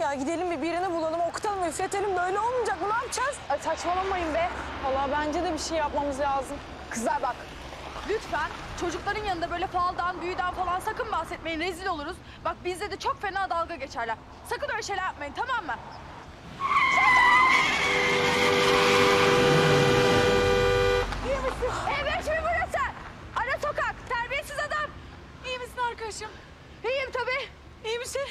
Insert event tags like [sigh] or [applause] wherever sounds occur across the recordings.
Ya gidelim bir birini bulalım, okutalım, üfletelim. Böyle olmayacak. Ne yapacağız? Ay saçmalamayın be. Vallahi bence de bir şey yapmamız lazım. Kızlar bak. Lütfen çocukların yanında böyle faldan, büyüden falan sakın bahsetmeyin. Rezil oluruz. Bak bizde de çok fena dalga geçerler. Sakın öyle şeyler yapmayın tamam mı? İyi misin? Evet mi burası? Ara sokak. Terbiyesiz adam. İyi misin arkadaşım? İyiyim tabii. İyi misin?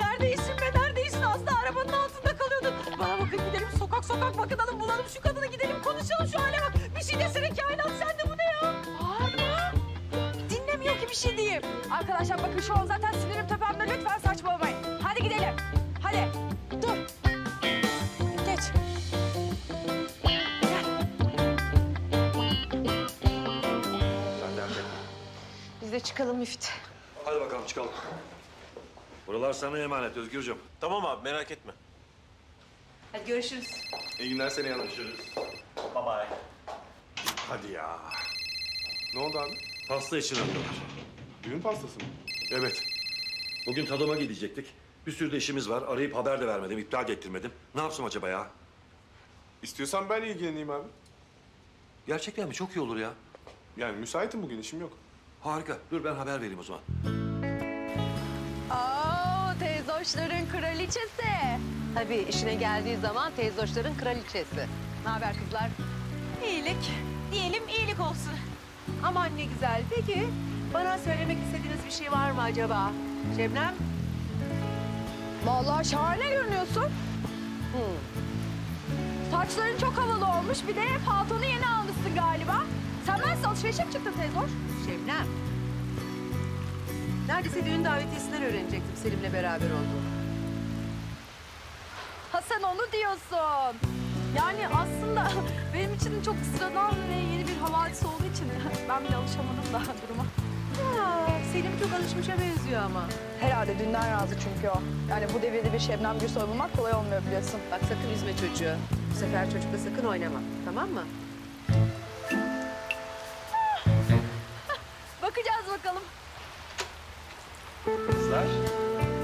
Neredeysin be? Neredeysin? Az da arabanın altında kalıyordun. Bana bakın gidelim sokak sokak bakınalım bulalım şu kadını gidelim konuşalım şu hale bak. Bir şey desene kainat sende bu ne ya? Bağırma. Dinlemiyor ki bir şey diyeyim. Arkadaşlar bakın şu an zaten sinirim tepemde. Lütfen saçmalamayın. Hadi gidelim. Hadi. Dur. Geç. Sen dert etme. Biz de çıkalım Müftü. Hadi bakalım çıkalım. Buralar sana emanet Özgürcüm. Tamam abi merak etme. Hadi görüşürüz. İyi günler seni yanım. Bye bye. Hadi ya. Ne oldu abi? Pasta için arıyorlar. Düğün pastası mı? Evet. Bugün tadıma gidecektik. Bir sürü de işimiz var. Arayıp haber de vermedim, iptal de ettirmedim. Ne yapsam acaba ya? İstiyorsan ben ilgileneyim abi. Gerçekten mi? Çok iyi olur ya. Yani müsaitim bugün işim yok. Harika. Dur ben haber vereyim o zaman. Oo, teyzoşların kraliçesi. Tabii işine geldiği zaman teyzoşların kraliçesi. Ne haber kızlar? İyilik. Diyelim iyilik olsun. Aman ne güzel. Peki bana söylemek istediğiniz bir şey var mı acaba? Şebnem? Vallahi şahane görünüyorsun. Saçların çok havalı olmuş. Bir de paltonu yeni almışsın galiba. Sen nasıl alışverişe mi çıktın teyzoş? Şebnem. Neredeyse düğün davetiyesinden öğrenecektim Selim'le beraber olduğunu. Ha sen onu diyorsun. Yani aslında [laughs] benim için çok sıradan ve yeni bir havadis olduğu için [laughs] ben bile alışamadım da duruma. Aa, Selim çok alışmışa benziyor ama. Herhalde dünden razı çünkü o. Yani bu devirde bir Şebnem Gürsoy bulmak kolay olmuyor biliyorsun. Bak sakın üzme çocuğu. Bu sefer çocukla sakın oynama. Tamam mı? Kızlar.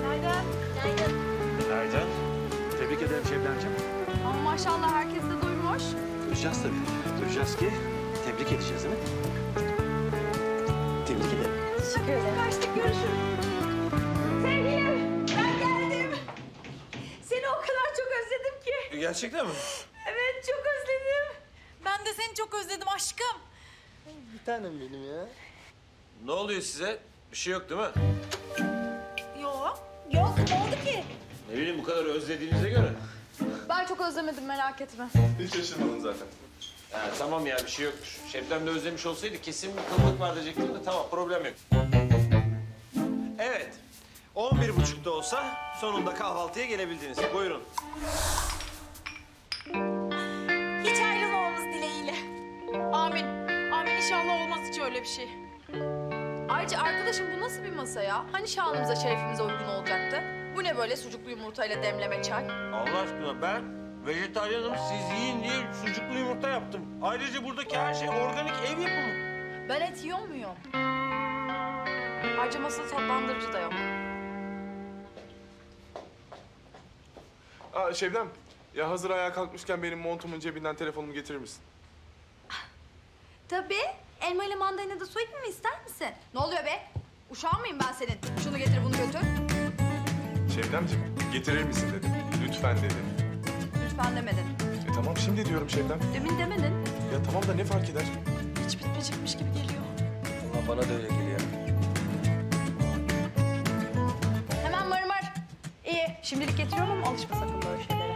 Nereden? Nereden? Günaydın. Tebrik ederim Şebnemciğim. Ama maşallah herkes de duymuş. Duyacağız tabii. Duyacağız ki tebrik edeceğiz değil mi? Tebrik ederim. Teşekkür ederim. Kaçtık görüşürüz. Sevgilim ben geldim. Seni o kadar çok özledim ki. Gerçekten mi? Evet çok özledim. Ben de seni çok özledim aşkım. Bir tanem benim ya. Ne oluyor size? Bir şey yok değil mi? Ne bileyim bu kadar özlediğinize göre. Ben çok özlemedim merak etme. Hiç şaşırmadım zaten. Ha, tamam ya bir şey yokmuş. Şebnem de özlemiş olsaydı kesin bir kıllık var diyecektim de tamam problem yok. Evet. 11 buçukta olsa sonunda kahvaltıya gelebildiniz. Buyurun. Hiç ayrılmamamız dileğiyle. Amin. Amin inşallah olmaz hiç öyle bir şey. Ayrıca arkadaşım bu nasıl bir masa ya? Hani şanımıza şerefimize uygun olacaktı? Bu ne böyle sucuklu yumurtayla demleme çay? Allah aşkına ben vejetaryenim siz yiyin diye sucuklu yumurta yaptım. Ayrıca buradaki her şey organik ev yapımı. Ben et yiyor muyum? Ayrıca masada tatlandırıcı da yok. Aa Şebnem. Ya hazır ayağa kalkmışken benim montumun cebinden telefonumu getirir misin? Tabii. Elma ile mandalina da soyayım mı ister misin? Ne oluyor be? Uşağın mıyım ben senin? Şunu getir bunu götür. Şebnemciğim getirir misin dedim. Lütfen dedim. Lütfen demedin. E tamam şimdi diyorum Şebnem. Demin demedin. Ya tamam da ne fark eder? Hiç bitmeyecekmiş gibi geliyor. Allah bana da öyle geliyor. Hemen mır mır. İyi. Şimdilik getiriyorum ama alışma sakın böyle şeylere.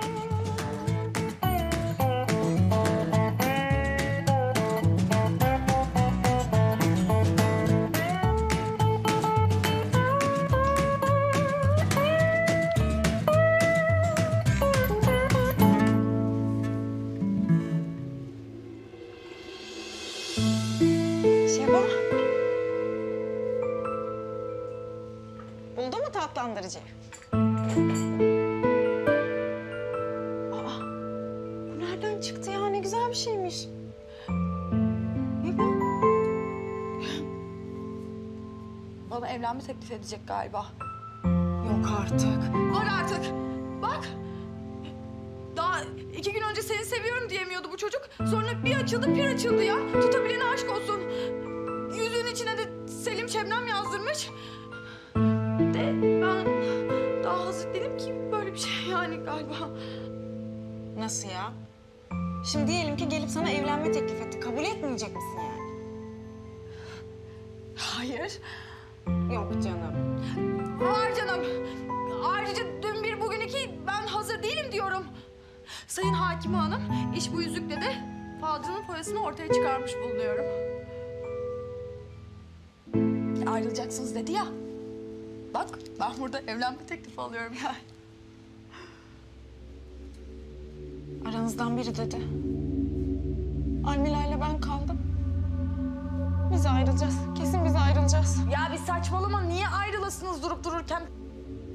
Tatlandırıcıyı? Aa, bu nereden çıktı ya? Ne güzel bir şeymiş. Ne bu? Bana evlenme teklif edecek galiba. Yok artık. Var artık. Bak. Daha iki gün önce seni seviyorum diyemiyordu bu çocuk. Sonra bir açıldı bir açıldı ya. Tutabilene aşk olsun. Yüzüğün içine de Selim Şebnem yazdırmış. Ben daha hazır değilim ki böyle bir şey yani galiba. Nasıl ya? Şimdi diyelim ki gelip sana evlenme teklif etti. Kabul etmeyecek misin yani? Hayır. Yok canım. Var canım. Ayrıca dün bir bugün iki ben hazır değilim diyorum. Sayın Hakim Hanım iş bu yüzükle de falcının foyasını ortaya çıkarmış bulunuyorum. Ayrılacaksınız dedi ya. Bak ben burada evlenme teklifi alıyorum yani. Aranızdan biri dedi. Almila ile ben kaldım. Biz ayrılacağız. Kesin biz ayrılacağız. Ya bir saçmalama niye ayrılasınız durup dururken?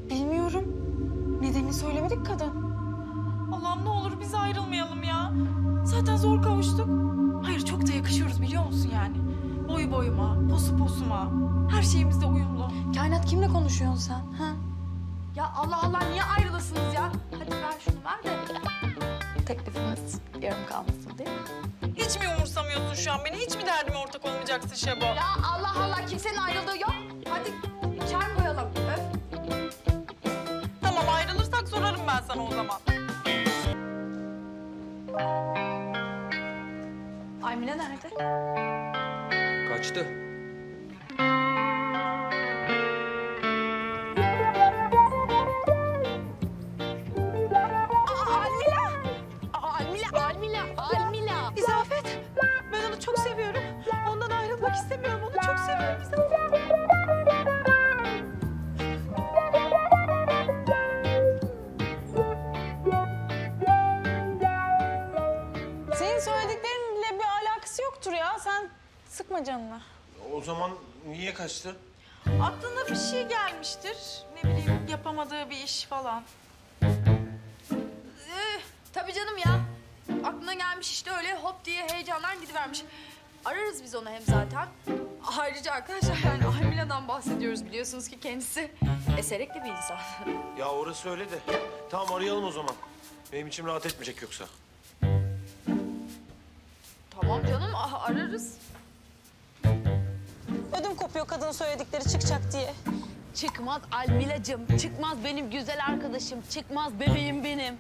Bilmiyorum. Nedenini söylemedik kadın. Allah'ım ne olur biz ayrılmayalım ya. Zaten zor kavuştuk. Hayır çok da yakışıyoruz biliyor musun yani? Boyu boyuma, posu posuma. Her şeyimizde uyumlu. Kainat kimle konuşuyorsun sen? Ha? Ya Allah Allah niye ayrılasınız ya? Hadi ver şunu ver de. Teklifimiz yarım kalmasın değil mi? Hiç mi umursamıyorsun şu an beni? Hiç mi derdime ortak olmayacaksın Şebo? Ya Allah Allah kimsenin ayrıldığı yok. Hadi çay koyalım. Öf. Tamam ayrılırsak sorarım ben sana o zaman. Aymine nerede? Kaçtı. Almila, Almila, Almila. İzafet, ben onu çok seviyorum. Ondan ayrılmak istemiyorum. Onu çok seviyorum İzafet. Sıkma canını. O zaman niye kaçtı? Aklına bir şey gelmiştir. Ne bileyim yapamadığı bir iş falan. Ee, tabii canım ya. Aklına gelmiş işte öyle hop diye heyecandan gidivermiş. Ararız biz onu hem zaten. Ayrıca arkadaşlar yani Aymile'den bahsediyoruz biliyorsunuz ki kendisi eserekli bir insan. Ya orası öyle de. Tamam arayalım o zaman. Benim içim rahat etmeyecek yoksa. tamam canım ah, ararız. Ödüm kopuyor kadın söyledikleri çıkacak diye. Çıkmaz Almilacığım, çıkmaz benim güzel arkadaşım, çıkmaz bebeğim benim.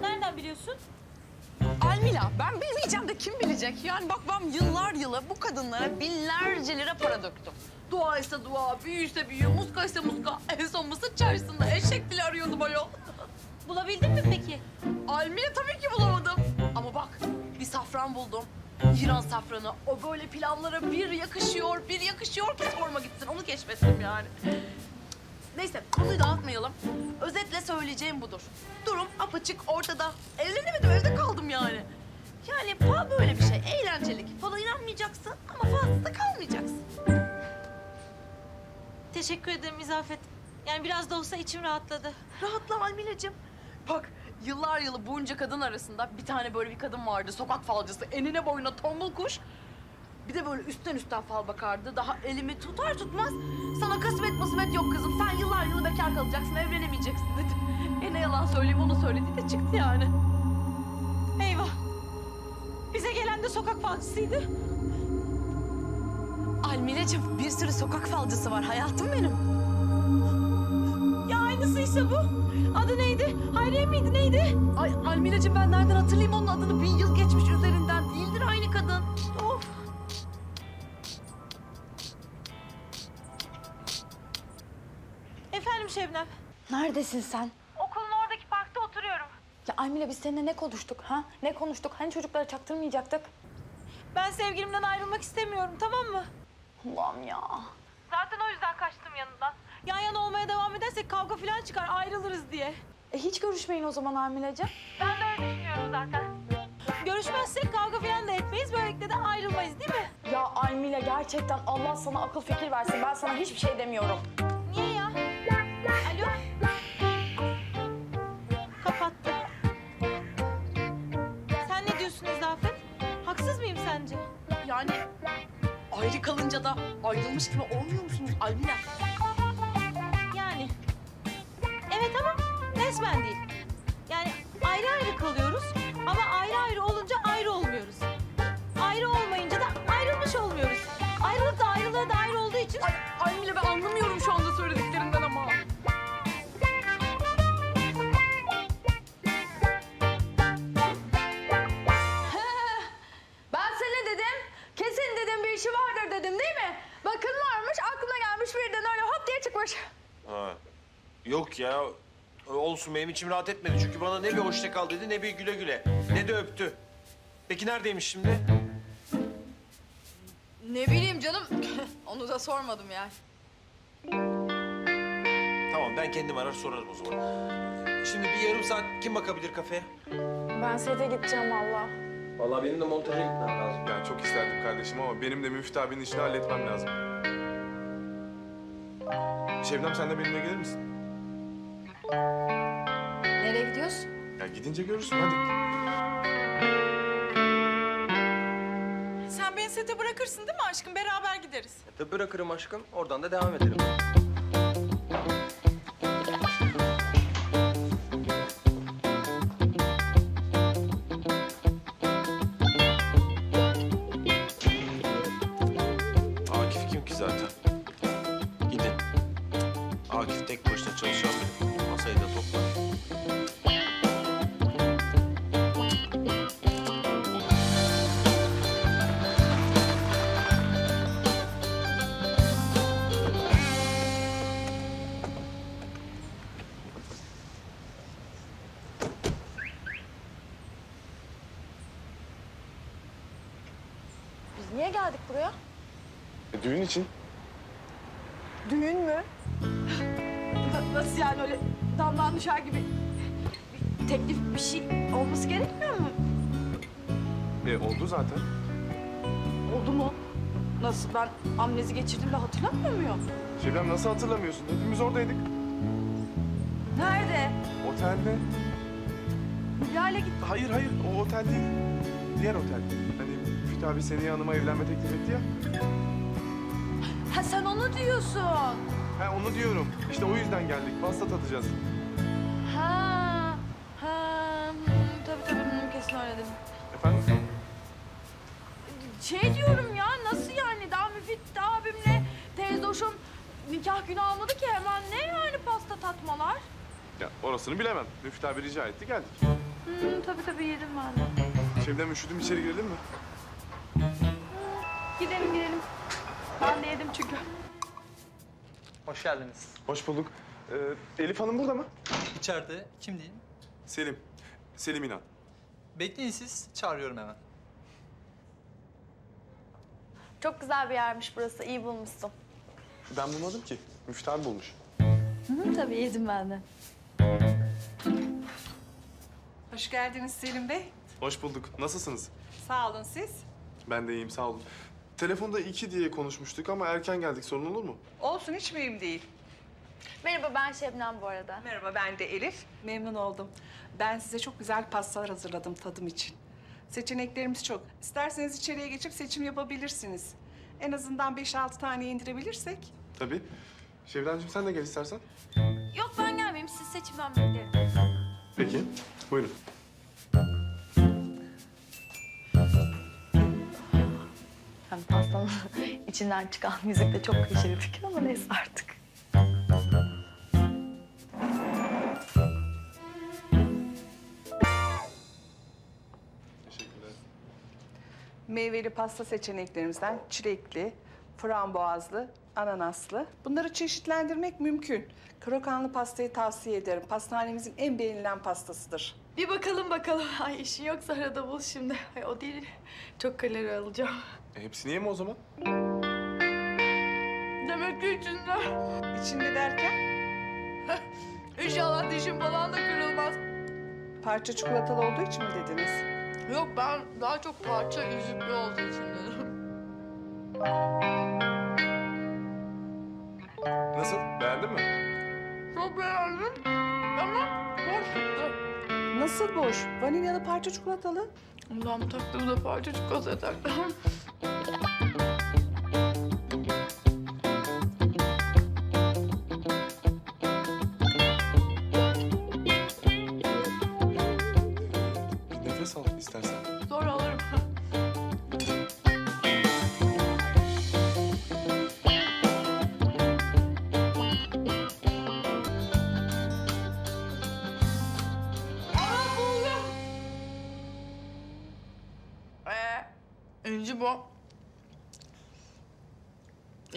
Nereden biliyorsun? Almila, ben bilmeyeceğim de kim bilecek? Yani bak ben yıllar yılı bu kadınlara binlerce lira para döktüm. Dua ise dua, büyü ise büyü, muska ise muska. En son Mısır çarşısında eşek bile arıyordum ayol. Bulabildin mi peki? Almila tabii ki bulamadım. Ama bak bir safran buldum. İran safranı. O böyle pilavlara bir yakışıyor, bir yakışıyor ki sorma gitsin. Onu keşfettim yani. Neyse konuyu dağıtmayalım. Özetle söyleyeceğim budur. Durum apaçık ortada. Evlenemedim evde kaldım yani. Yani fal böyle bir şey. Eğlencelik. Fala inanmayacaksın ama fazla da kalmayacaksın. Teşekkür ederim İzafet. Yani biraz da olsa içim rahatladı. Rahatla Almila'cığım. Bak yıllar yılı bunca kadın arasında bir tane böyle bir kadın vardı. Sokak falcısı. Enine boyuna tombul kuş. Bir de böyle üstten üstten fal bakardı. Daha elimi tutar tutmaz. Sana kısmet mısmet yok kızım. Sen yıllar yılı bekar kalacaksın, evlenemeyeceksin [laughs] dedi. E ne yalan söyleyeyim onu söyledi de çıktı yani. Eyvah. Bize gelen de sokak falcısıydı. Almila'cığım bir sürü sokak falcısı var hayatım benim. Ya aynısıysa bu. Adı neydi? Hayriye miydi neydi? Ay Almila'cığım ben nereden hatırlayayım onun adını? Bin yıl geçmiş üzerinden. Değildir aynı kadın. Of. Efendim Şebnem. Neredesin sen? Okulun oradaki parkta oturuyorum. Ya Aymile biz seninle ne konuştuk ha? Ne konuştuk? Hani çocuklara çaktırmayacaktık? Ben sevgilimden ayrılmak istemiyorum tamam mı? Allah'ım ya. Zaten o yüzden kaçtım yanından. Yan yana olmaya devam edersek kavga falan çıkar ayrılırız diye. E hiç görüşmeyin o zaman Aymileciğim. Ben de öyle düşünüyorum zaten. Görüşmezsek kavga falan da etmeyiz. Böylelikle de ayrılmayız değil mi? Ya Aymile gerçekten Allah sana akıl fikir versin. Ben sana hiçbir şey demiyorum. Niye ya? Alo? Kapattı. Sen ne diyorsun İzafet? Haksız mıyım sence? Yani ayrı kalınca da ayrılmış gibi olmuyor musunuz Almila? Yok ya. Olsun benim içim rahat etmedi. Çünkü bana ne bir hoşça kal dedi ne bir güle güle. Ne de öptü. Peki neredeymiş şimdi? Ne bileyim canım, [laughs] onu da sormadım yani. Tamam ben kendim arar sorarım o zaman. Şimdi bir yarım saat kim bakabilir kafeye? Ben sete gideceğim valla. Vallahi benim de montaja gitmem lazım. Ya çok isterdim kardeşim ama benim de Müftü abinin işini halletmem lazım. Şebnem sen de benimle gelir misin? Nereye gidiyorsun? Ya gidince görürsün hadi. Sen beni sete bırakırsın değil mi aşkım? Beraber gideriz. Tabii bırakırım aşkım. Oradan da devam ederim. Akif kim ki zaten? Teklif bir şey olması gerekmiyor mu? E, oldu zaten. Oldu mu? Nasıl ben amnezi geçirdim de hatırlamıyor muyum? Şebnem nasıl hatırlamıyorsun? Hepimiz oradaydık. Nerede? Otelde. Hülya'yla git. Hayır hayır o otel değil. Diğer otel. Hani Müftü abi seni yanıma evlenme teklif etti ya. Ha sen onu diyorsun. Ha onu diyorum. İşte o yüzden geldik. Pasta tadacağız. Nikah günü almadı ki hemen ne yani pasta tatmalar? Ya orasını bilemem. Müftü abi rica etti geldik. Hmm, tabii tabii yedim ben de. Şebnem üşüdüm içeri girelim mi? Gidelim gidelim. Ben de yedim çünkü. Hoş geldiniz. Hoş bulduk. Ee, Elif Hanım burada mı? İçeride kim diyeyim? Selim. Selim İnan. Bekleyin siz, çağırıyorum hemen. Çok güzel bir yermiş burası. iyi bulmuşsun. Ben bulmadım ki. Müftü abi bulmuş. Hı, tabii yedim ben de. Hoş geldiniz Selim Bey. Hoş bulduk. Nasılsınız? Sağ olun siz. Ben de iyiyim sağ olun. Telefonda iki diye konuşmuştuk ama erken geldik sorun olur mu? Olsun hiç mühim değil. Merhaba ben Şebnem bu arada. Merhaba ben de Elif. Memnun oldum. Ben size çok güzel pastalar hazırladım tadım için. Seçeneklerimiz çok. İsterseniz içeriye geçip seçim yapabilirsiniz. En azından 5-6 tane indirebilirsek. Tabii. Şevdancığım sen de gel istersen. Yok ben gelmeyeyim. Siz seçin ben beklerim. Peki. Buyurun. Hem pastanın [laughs] içinden çıkan müzik de çok klişeli fikir ama neyse artık. Teşekkürler. Meyveli pasta seçeneklerimizden çilekli, frambuazlı, ananaslı. Bunları çeşitlendirmek mümkün. Krokanlı pastayı tavsiye ederim. Pastanemizin en beğenilen pastasıdır. Bir bakalım bakalım. [laughs] Ay işin yoksa arada bul şimdi. Ay, o değil. Çok kalori alacağım. E, hepsini yeme o zaman. Demek ki içinde. İçinde derken [laughs] İnşallah dişim falan da kırılmaz. parça çikolatalı olduğu için mi dediniz? Yok ben daha çok parça yüzüklü olduğu için dedim. [laughs] Beğendin mi? Çok beğendim ama boş çıktı. Nasıl boş? Vanilyalı parça çikolatalı. Ondan mı taktım da parça çikolata taktım.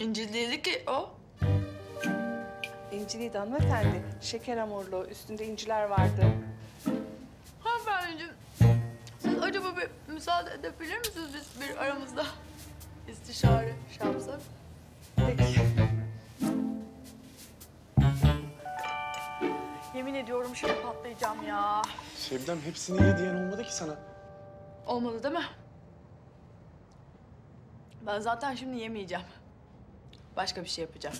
İnci dedi ki o. İnciliydi hanımefendi. Şeker hamurlu, üstünde inciler vardı. Hanımefendiciğim, siz acaba bir müsaade edebilir misiniz biz bir aramızda istişare şey yapsak? Peki. Yemin ediyorum şimdi patlayacağım ya. Şebnem hepsini ye diyen olmadı ki sana. Olmadı değil mi? Ben zaten şimdi yemeyeceğim. Başka bir şey yapacağım.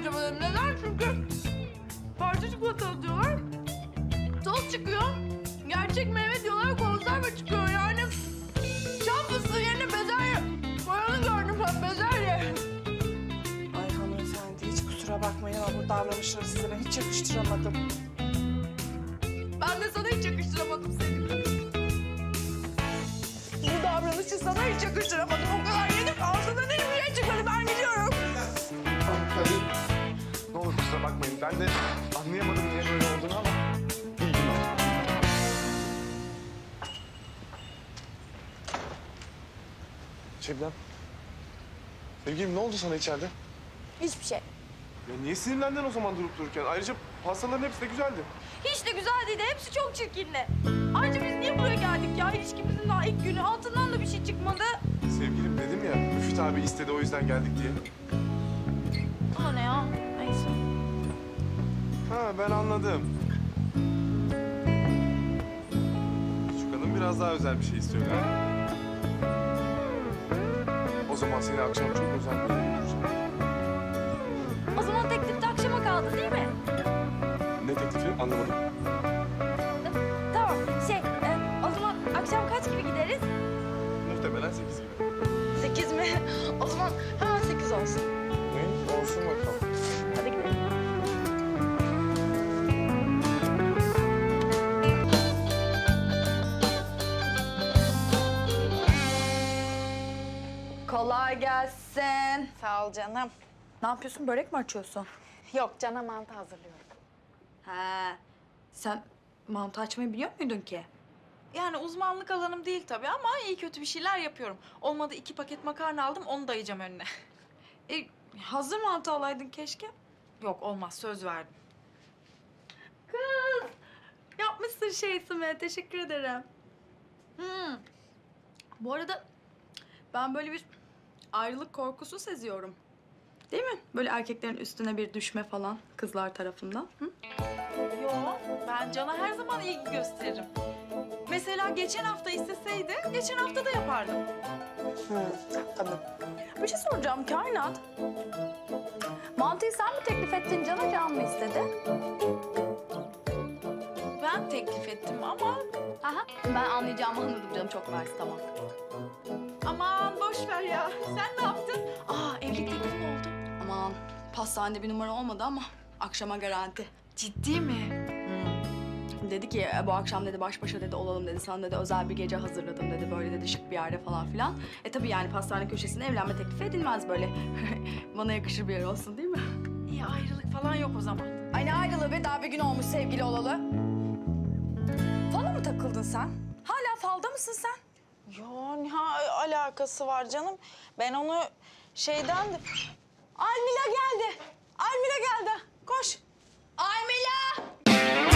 Dedim. Neden? Çünkü parça çikolata diyorlar. Toz çıkıyor. Gerçek meyve diyorlar. Konserve çıkıyor yani. Şam fıstığı yerine bezelye. Koyanı gördüm ben bezelye. Ay hanımefendi hiç kusura bakmayın ama bu davranışları size ben hiç yakıştıramadım. Ben de sana hiç yakıştıramadım seni. Bu davranışı sana hiç yakıştıramadım. O kadar yedik ağzından şey çıkmadı. Ben gidiyorum. Hadi. Olur kusura bakmayın. Ben de anlayamadım niye böyle olduğunu ama iyi günler. Şebnem. Sevgilim ne oldu sana içeride? Hiçbir şey. Ya niye sinirlendin o zaman durup dururken? Ayrıca pastaların hepsi de güzeldi. Hiç de güzel değildi. Hepsi çok çirkindi. Ayrıca biz niye buraya geldik ya? İlişkimizin daha ilk günü. Altından da bir şey çıkmadı. Sevgilim dedim ya, Müfit abi istedi o yüzden geldik diye. Ama ne ya? Neyse. Ha ben anladım. Küçük hanım biraz daha özel bir şey istiyor galiba. O zaman seni akşam çok özel bir yere götüreceğim. O zaman teklif de akşama kaldı değil mi? Ne teklifi anlamadım. Tamam. Şey, e, o zaman akşam kaç gibi gideriz? Muhtemelen sekiz gibi. Sekiz mi? [laughs] O zaman hemen sekiz olsun. Ne? Olsun bakalım. Kolay gelsin. Sağ ol canım. Ne yapıyorsun? Börek mi açıyorsun? Yok cana mantı hazırlıyorum. He. Sen mantı açmayı biliyor muydun ki? Yani uzmanlık alanım değil tabii ama iyi kötü bir şeyler yapıyorum. Olmadı iki paket makarna aldım onu dayayacağım önüne. [laughs] E, hazır mantı alaydın keşke. Yok olmaz söz verdim. Kız. Yapmışsın şeysime. Teşekkür ederim. Hmm. Bu arada ben böyle bir ayrılık korkusu seziyorum. Değil mi? Böyle erkeklerin üstüne bir düşme falan kızlar tarafından. Hı? Yo ben Can'a her zaman ilgi gösteririm. Mesela geçen hafta isteseydi geçen hafta da yapardım. Bir şey soracağım Kainat. Mantıyı sen mi teklif ettin Can'a Can mı istedi? Ben teklif ettim ama Aha, ben anlayacağımı anladım canım çok mersi tamam. Aman boş ver ya. Sen ne yaptın? Aa evlilik teklifi mi oldu? Aman pastanede bir numara olmadı ama akşama garanti. Ciddi mi? Dedi ki "E, bu akşam dedi baş başa dedi olalım dedi. Sana dedi özel bir gece hazırladım dedi. Böyle dedi şık bir yerde falan filan. E tabii yani pastane köşesinde evlenme teklifi edilmez böyle. [laughs] Bana yakışır bir yer olsun değil mi? İyi ayrılık falan yok o zaman. Ay ne ayrılığı be daha bir gün olmuş sevgili olalı. Fala mı takıldın sen? Hala falda mısın sen? Yo ne alakası var canım? Ben onu şeyden... Almila geldi. Almila geldi. Koş. Almila!